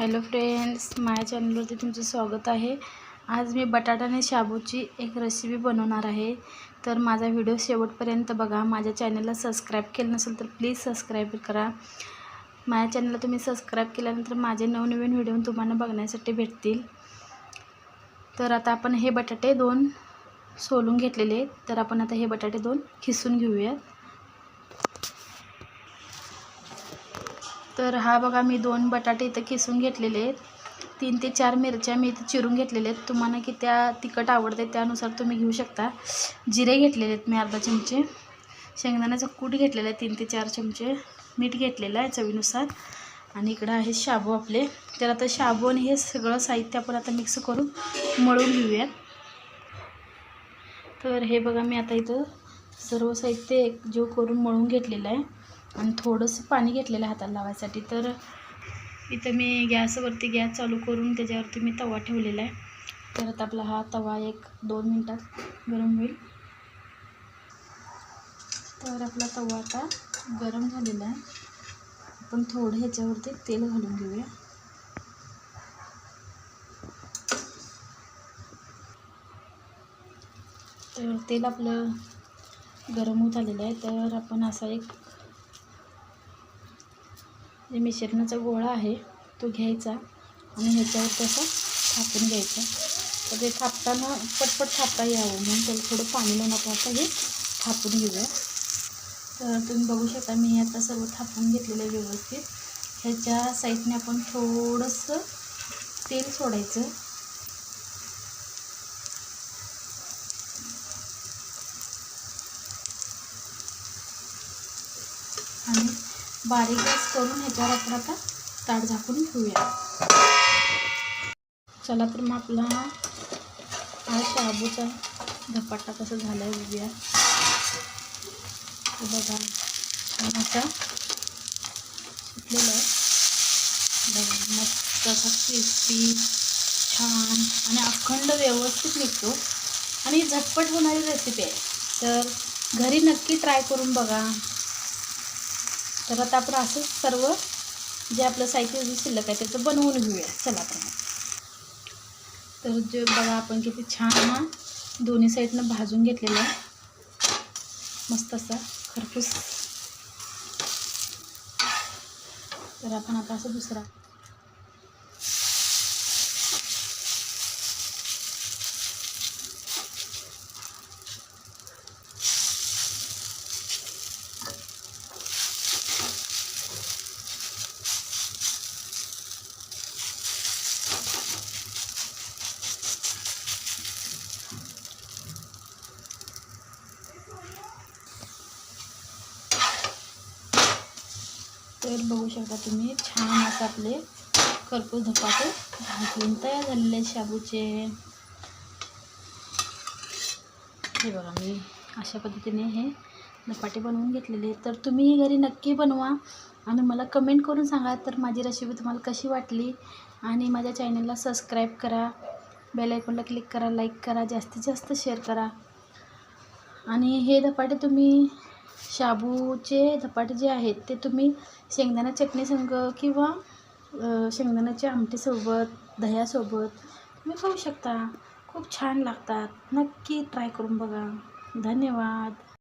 Hello friends माझ्या चॅनलवरती तुमचं स्वागत आहे. आज मी बटाट्याने शाबूची एक रेसिपी बनवणार आहे. तर माझा व्हिडिओ शेवटपर्यंत बघा. माझ्या चॅनलला सबस्क्राईब केलं नसेल तर प्लीज सबस्क्राईब करा. माझ्या चॅनलला तुम्ही सबस्क्राईब केल्यानंतर माझे नवनवीन व्हिडिओ तुम्हाला बघण्यासाठी भेटतील. तर आता आपण हे बटाटे दोन सोलून घेतलेले आहेत. तर आपण आता हे बटाटे दोन खिसून घेऊयात. तर हा बघा मी दोन बटाटे इथं किसून घेतलेले आहेत. तीन ते चार मिरच्या मी इथं चिरून घेतलेल्या आहेत. तुम्हाला की त्या तिखट आवडते त्यानुसार तुम्ही घेऊ शकता. जिरे घेतलेले आहेत मी अर्धा चमचे. शेंगदाण्याचा कूट घेतलेला आहे तीन ते चार चमचे. मीठ घेतलेलं आहे चवीनुसार. आणि इकडं आहे शाबू आपले. तर आता शाबू आणि हे सगळं साहित्य आपण आता मिक्स करून मळून घेऊयात. तर हे बघा मी आता इथं सर्व साहित्य एकजीव करून मळून घेतलेलं आहे. आणि थोडंसं पाणी घेतलेलं हाताला लावायसाठी. तर इथं मी गॅसवरती गॅस चालू करून त्याच्यावरती मी तवा ठेवलेला आहे. तर आता आपला हा तवा एक दोन मिनटात गरम होईल. तर आपला तवा आता गरम झालेला आहे. आपण थोडं ह्याच्यावरती तेल घालून घेऊया. तर तेल आपलं गरम होत आलेलं आहे. तर आपण असा एक जे मिश्रणाचा गोळा आहे तो घ्यायचा आणि ह्याच्यावर तसा थापून घ्यायचा. तर ते थापताना पटपट थापता यावं म्हणून त्याला थोडं पाणी लावून आपण आता हे थापून घेऊया. तर तुम्ही बघू शकता मी आता सर्व थापून घेतलेलं आहे व्यवस्थित. ह्याच्या साईडने आपण थोडंसं तेल सोडायचं. आणि बारीक गॅस करून ह्याच्यावर आपण आता ताट झाकून ठेवूया चला तर मग आपला हा शाबूचा धपाटा कसा झाला आहे बघूया बघा छान असा सुटलेला आहे. बघा मस्त असा क्रिस्पी छान आणि अखंड व्यवस्थित निघतो. आणि झटपट होणारी रेसिपी आहे. तर घरी नक्की ट्राय करून बघा. तर आता आपण असं सर्व जे आपलं साहित्य जे शिल्लक आहे त्याचं बनवून घेऊया. चला आपण तर जे बघा आपण किती छान हा दोन्ही साईडनं भाजून घेतलेला आहे. मस्त असा खरपूस. तर आपण आता असं दुसरा तर बघू शकता तुम्ही छान असं आपले खरपूस धपाटे भाजून तयार झालेले शाबूचे. हे बघा मी अशा पद्धतीने हे धपाटे बनवून घेतलेले तर तुम्ही घरी नक्की बनवा आणि मला कमेंट करून सांगा तर माझी रेसिपी तुम्हाला कशी वाटली. आणि माझ्या चॅनलला सबस्क्राईब करा बेल आयकॉनला क्लिक करा लाईक करा जास्तीत जास्त शेअर करा. आणि हे धपाटे तुम्ही शाबूचे धपाटे जे आहेत ते तुम्ही शेंगदाणा चटणीसंग किंवा शेंगदाण्याच्या आमटीसोबत दह्यासोबत तुम्ही खाऊ शकता. खूप छान लागतात. नक्की ट्राय करून बघा. धन्यवाद.